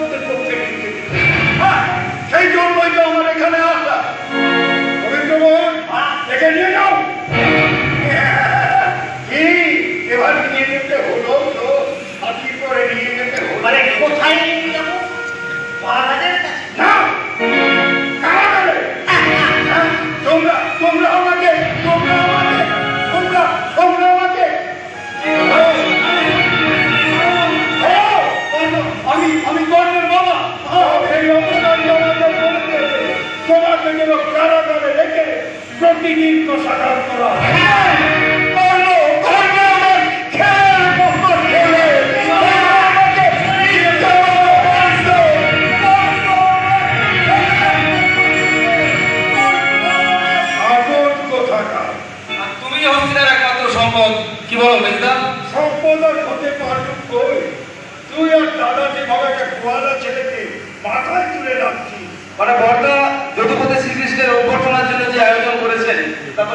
Gracias.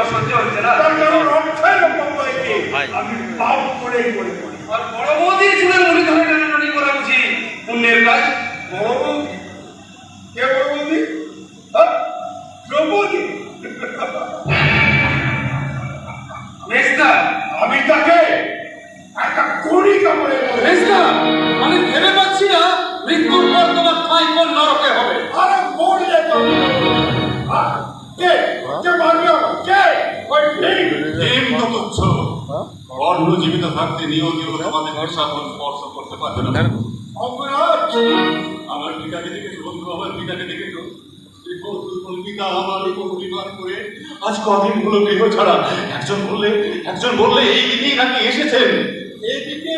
বাবা সহ্য হচ্ছে না? তার কারণ অক্ষয় বাবাকে আমি পাপ করে করে আর বড় বৌদির চুলের মুড়ি ধরে টানাটানি করা উচিত। পুণ্যের কাজ। বড় বৌদি? কে বড় বৌদি? হ্যাঁ? দ্রৌপদী অন্য জীবিত থাকতে নিয়েও কেউ তোমাদের সাধন স্পর্শ করতে পারবে না। আমার পিতাকে দেখেছ বন্ধু আমার পিতাকে দেখেছ? কল্পিতা আমার উপর অভিমান করে আজ কদিন হলো গৃহ ছাড়া। একজন বললে একজন বললে এই দিকেই নাকি এসেছেন। এই দিকে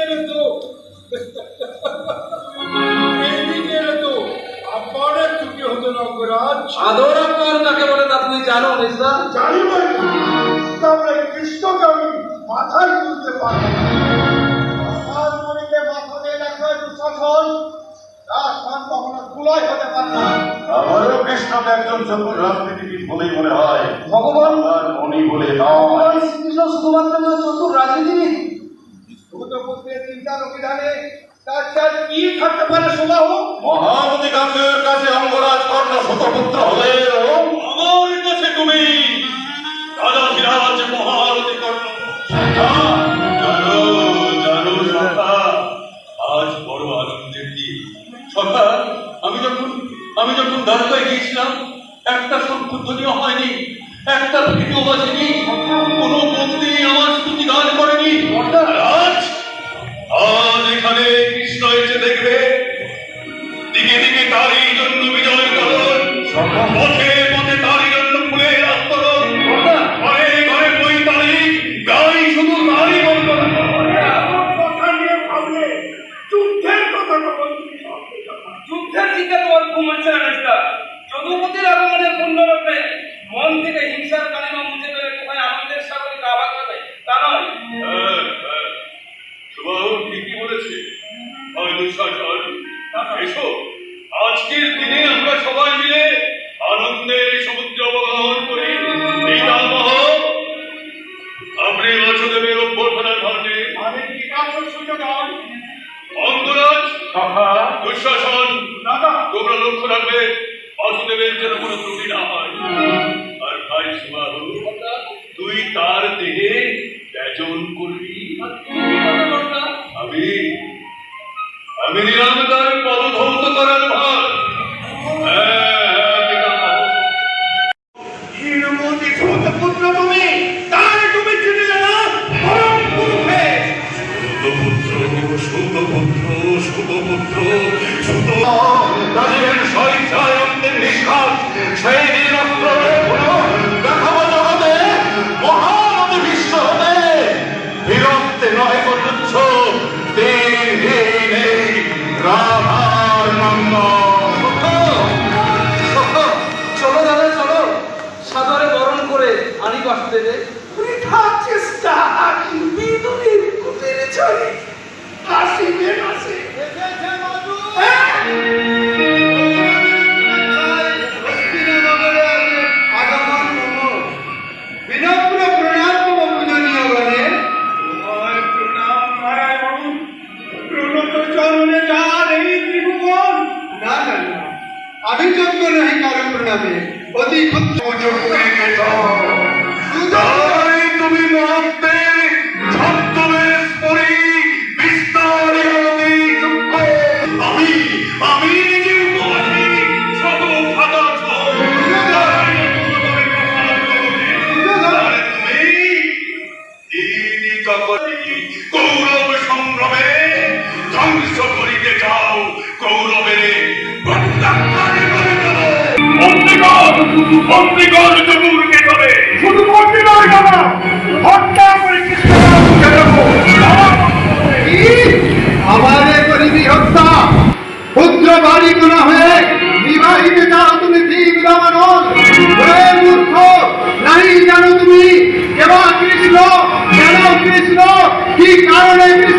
আমারও কৃষ্ণকে একজন সফল রাজনীতিবিদ বলেই মনে হয়। ভগবান? উনি বলে ভগবান শ্রীকৃষ্ণ শুধুমাত্র চতুর রাজনীতিবিদ? তুমি তো প্রত্যেক তিনটা একটা সংশোধনীয় হয়নি একটা ভিডিও বাজেনি আসতে যে মন্ত্রীগণ চতুর্কে হবে শুধু মন্ত্রী নয় বাবা। হত্যা করে আমারে করিবি হত্যা? পুত্র বাড়ি গুণা হয়ে বিবাহিতে যাও তুমি ভীম রামানন হে মূর্খ নাই জানো তুমি কেবা কৃষ্ণ কেন কৃষ্ণ? কি কারণে কৃষ্ণের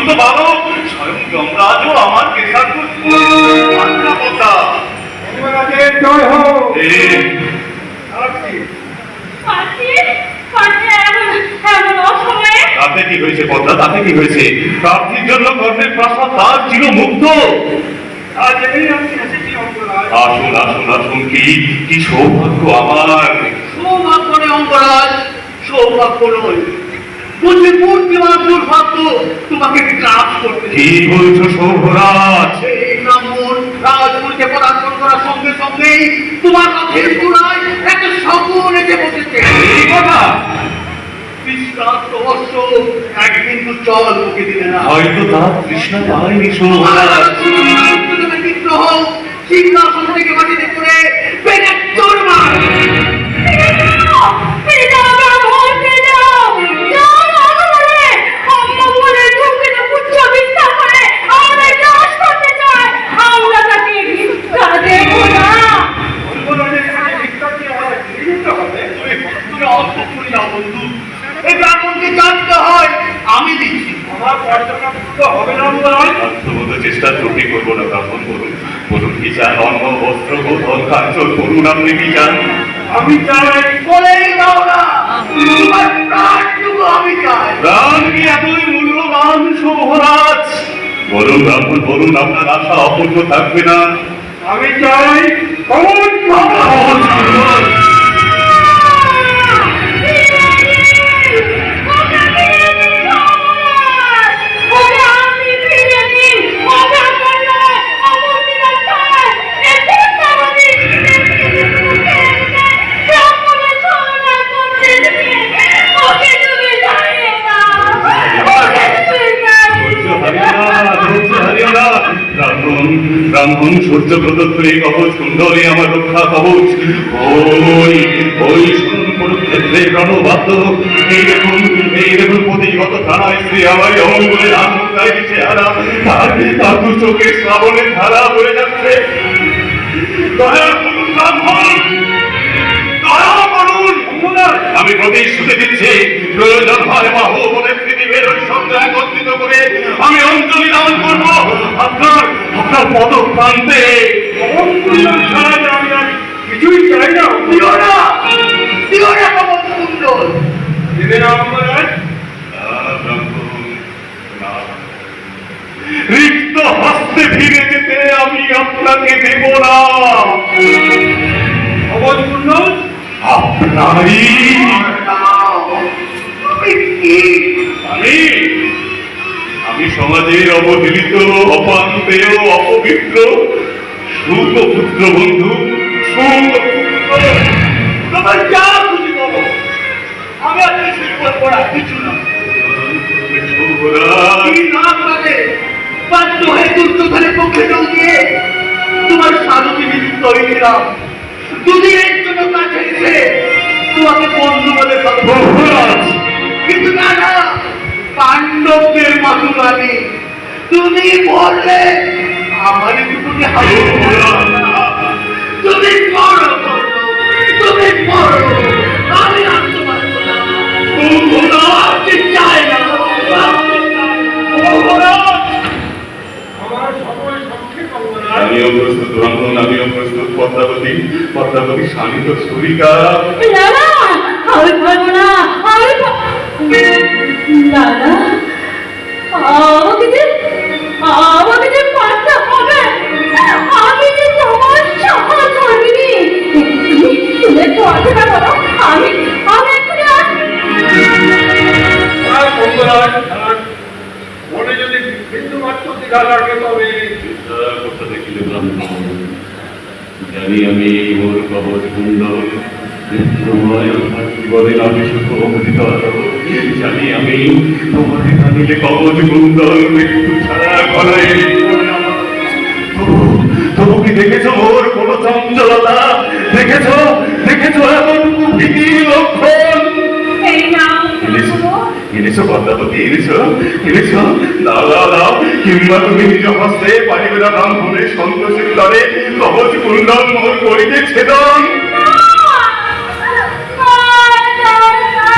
অর্জুন তো বালক স্বয়ং যমরাজও আমার কেশার জয় হোক তাতে কি হয়েছে পদ্মা তাতে কি হয়েছে? প্রার্থীর জন্য কর্ণের প্রাসাদ তার চির মুক্ত আজ এই আমি এসেছি অঙ্গরাজ। আসুন আসুন আসুন কি? কি সৌভাগ্য আমার। সৌভাগ্য নয় অঙ্গরাজ। সৌভাগ্য তোমাকে গ্রাস করতে কি বলছো সৌভরাজ? এই ব্রাহ্মণ রাজপুরকে পদার্পণ করার সঙ্গে সঙ্গেই তোমার কাছে চূড়ায় একটা স্বপ্ন এসে বসেছে। এই কথা বিশ্রান্ত অশ্ব এক বিন্দু জল মুখে দিলে না। হয়তো পায়নি সৌভরাজ। বিগ্রহ সিংহাসন থেকে মাটিতে পেটে চোর মার। দিচ্ছি আমার পর্যটন হবে না অঙ্গরাজ সাধ্যমতো চেষ্টা ত্রুটি করব না ব্রাহ্মণ বলুন বলুন কি চান? অন্ন বস্ত্র গোধন কাঞ্চল বলুন আপনি কি চান? আমি চাই বলেই দাও না। আমি চাই। প্রাণ কি এতই মূল্যবান সৌভরাজ বলুন ব্রাহ্মণ বলুন আপনার আশা অপূর্ণ থাকবে না? আমি চাই কমন ব্রাহ্মণ সূর্য প্রদত্ত এই কবচ আমার রক্ষা কবচ। ওই ওই শুনুন কুরুক্ষেত্রে রণবাদ্য এই দেখুন এই দেখুন প্রতিগত থানায় শ্রী আমার অমঙ্গলে আনন্দায় দিচ্ছে হারা তার তার দু চোখের শ্রাবণের ধারা বয়ে যাচ্ছে। আমি প্রতিশ্রুতি দিচ্ছি, প্রয়োজন হয় মা পৃথিবীর ওই সন্ধ্যা একত্রিত করে আমি অঞ্জলি দান করব। আপনার আপনার পদক প্রান্তে কিছুই চাই না না অপান্তেয় অপবিত্র সুত পুত্র বন্ধু তোমার যা খুশি করো। আমি আর কিছু করব না কিছু না। যুবরাজ, এই না পারে বাধ্য হয়ে দুর্যোধনের পক্ষে যোগ তোমার সাধুকে নিযুক্ত হয়েছিলাম দুদিনের জন্য কাছে এসে তোমাকে বন্ধু বলে কিন্তু না না পাণ্ডবদের মাতুরানি তুমি বললে আমার হাতে তুমি কর্ণ, তুমি মরো। আমি আর তোমার চাই না। আমিও প্রস্তুত আমিও প্রস্তুত পদ্মাবতী। পদ্মাবতী স্বামী তো সুরিকা আমি পারব না আমি না না। তোমার কবচ কুণ্ডল মৃত্যু ছাড়া গলায় তবু কি দেখেছ ওর কোনো চঞ্চলতা দেখেছ দেখেছ এমন ভীতি লক্ষণ এনেছো এনেছো পদ্মাবতী এনেছো এনেছো দাও দাও দাও কিংবা তুমি নিজ হস্তে পারিবে ব্রাহ্মণের সন্তোষের তরে কবচ কুণ্ডল মোর করিতে ছেদন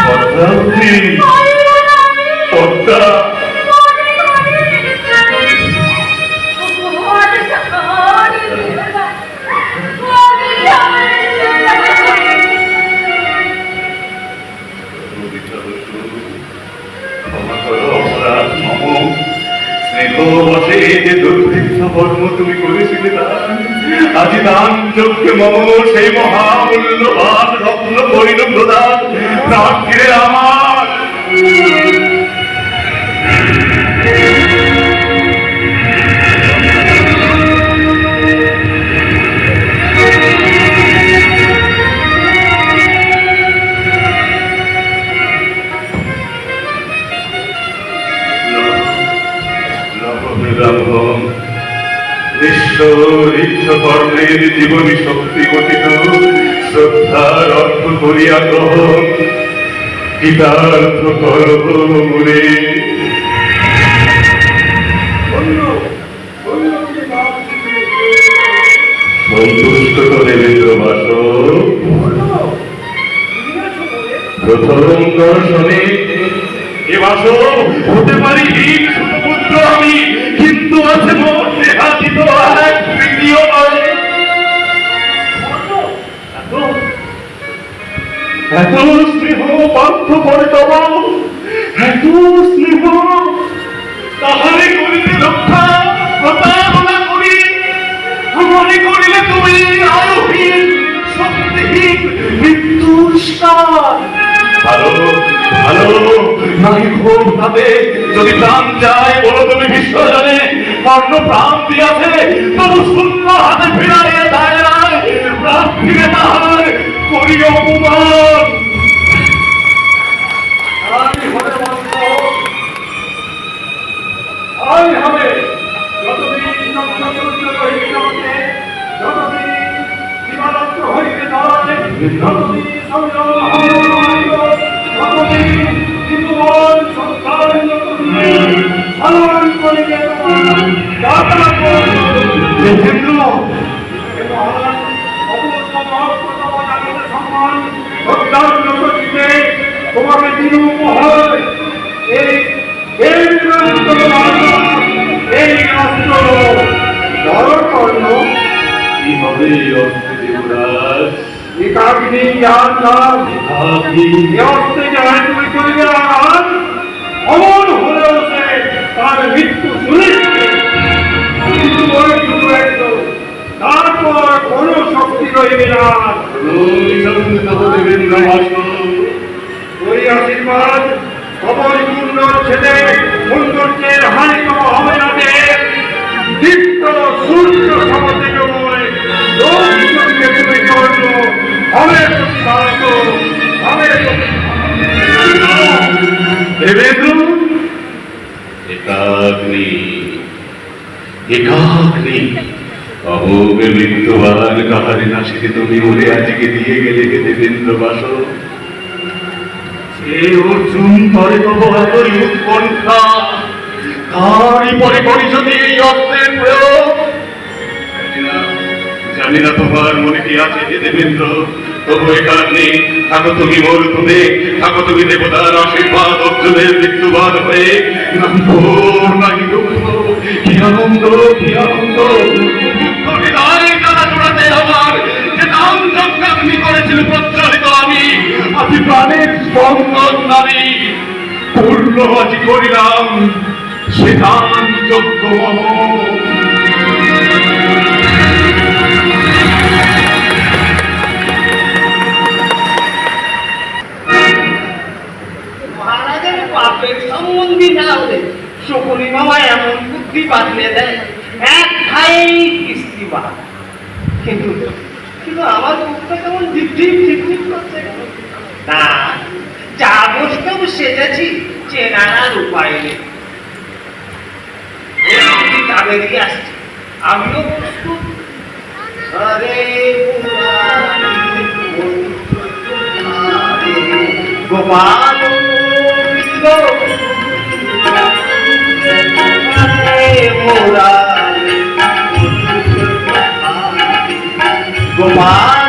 পদ্মাবতী কর্ম তুমি মম সেই আমার কর্ণের জীবনী শক্তি গঠিত, শ্রদ্ধার অর্থ করিয়া গ্রহণ মনে সন্তুষ্ট করে দেবেন্দ্রবাস প্রথম দর্শনে এ বাসব হতে পারি পার্থ করে তব এত স্নেহ তাহারে করিতে রক্ষা তুমি ভাবে। যদি প্রাণ চায়, বলো তুমি বিশ্বজনে কর্ণ প্রাণ দিয়াছে। তবু শূন্য হাতে ফিরাইয়া যায় না প্রাণ ফিরে তাহার করি অপমান। বাঙালি হলে মাত্র তাই হবে। যতদিন চন্দ্রচূর্য রহিবে জগতে, যতদিন সীমানন্দ হইবে দাঁড়ালে যতদিন সংযম যতদিন জীবন সংসার যতদিন সালাম করিবে দাতা হিন্দু একাগ্নি এ অস্ত্রে যারা তুমি করিবে আঘাত অমর হলেও সে তার মৃত্যু তারপর কোনো শক্তি রইবে না আশীর্বাদ সবল পূর্ণ ছেলে সৌন্দর্যের হানিতম হবে না দীপ্ত সূর্য লোককে তুমি আজকে দিয়ে গেলে দেবেন্দ্র বাসন সে অর্জুন পরে তব তারই পরে করি যদি এই জানি না, তোমার মনে কি আছে হে দেবেন্দ্র তবু একার নেই থাকো তুমি মোর তুমি থাকো তুমি দেবতার আশীর্বাদ অর্জুনের মৃত্যুবাদ হয়ে নাহি ঘোর দুঃখ কি আনন্দ কি আনন্দ আজ প্রাণের স্পন্দন নারী পূর্ণ আজি করিলাম সে সম্বন্ধী না হলে শকুনি মামা এমন বুদ্ধি বাতলে দেয়, এক খায়েই কিস্তি কিন্তু কিন্তু আমার বুকটা কেমন ঝিপঝিপ ঝিপঝিপ করছে না যা বসতেও সেজেছি চেনার উপায় নেই। কাবেরি আসছে আমিও প্রস্তুত। আরে গোপাল গোপাল।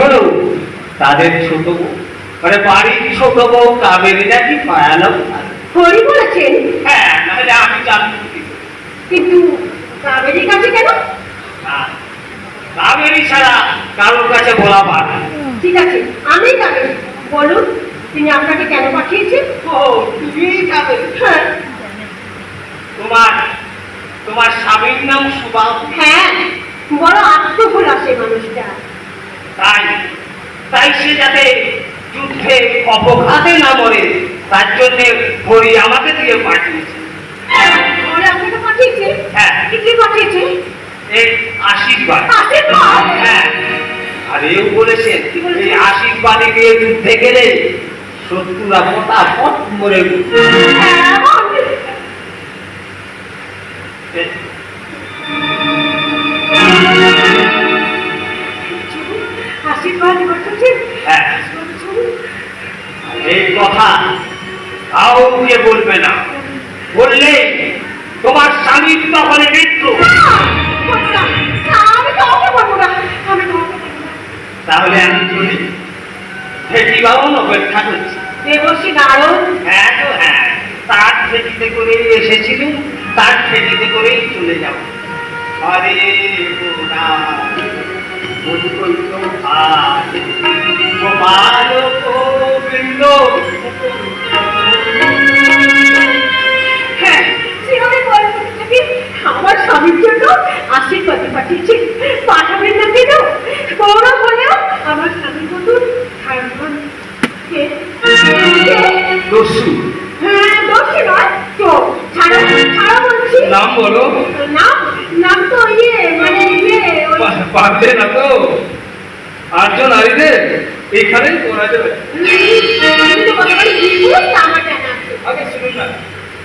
হলেও তাদের ছোট মানে বাড়ির ছোট বউ কাবেরী নাকি মায়ালম হরি বলেছেন। হ্যাঁ নাহলে আমি করে? কিন্তু কাবেরীর কাছে কেন? কাবেরী ছাড়া কারোর কাছে বলা পার ঠিক আছে আমি কাবেরী। বলুন তিনি আপনাকে কেন পাঠিয়েছেন? ও তুমি কাবেরী। হ্যাঁ। তোমার তোমার স্বামীর নাম সুবাহ হ্যাঁ বড় আত্মভোলা সে মানুষটা। তাই তাই সে যাতে যুদ্ধে অপঘাতে না মরে তার জন্য হরি আমাকে দিয়ে পাঠিয়েছে হ্যাঁ। আশীর্বাদ? হ্যাঁ আর এও বলেছেন কি বলেছেন? এই আশীর্বাদে গিয়ে যুদ্ধে গেলে শত্রুরা ফটাফট মরে কথা কাউকে বলবে না। বললে তোমার স্বামীর তখন মৃত্যু। তাহলে আমি চলি বাবন অপেক্ষা করছি। দেবশ্রী হ্যাঁ তো হ্যাঁ। তার করে এসেছিলুম তার করেই চলে যাব। হরে আমার স্বামীর জন্য আশীর্বাদ পাঠিয়েছি পাঠাবেন না কেন গৌরব হলেও আমার স্বামীর মতন কে? দস্যু হ্যাঁ দোষী নয় তো ছাড়ো ছাড়ো বলছি নাম বলো নাম নাম তো ইয়ে মানে ইয়ে পারবে না তো আর্য নারীদের এইখানেই করা যাবে। করি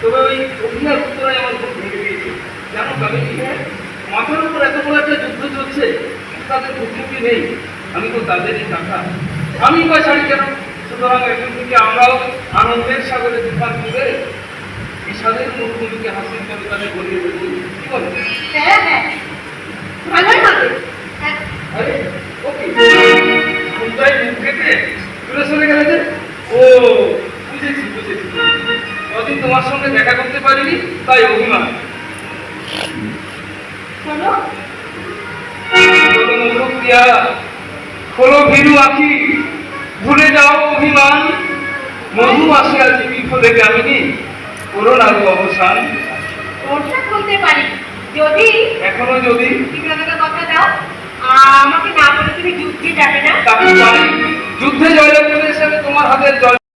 তবে ওই অভিনয় উত্তরায় আমার খুব ভেঙে দিয়েছে। জানো আমি মাথার উপর এত বড় একটা যুদ্ধ চলছে, তাদের মুখোমুখি নেই। আমি তো তাদেরই টাকা আমি বা ছাড়ি কেন? সুতরাং এখন থেকে আমরাও আনন্দের সাগরে তুফান তুলে বিষাদের মুখোমুখি হাসির করে তাদের গড়িয়ে দেবো কি বলে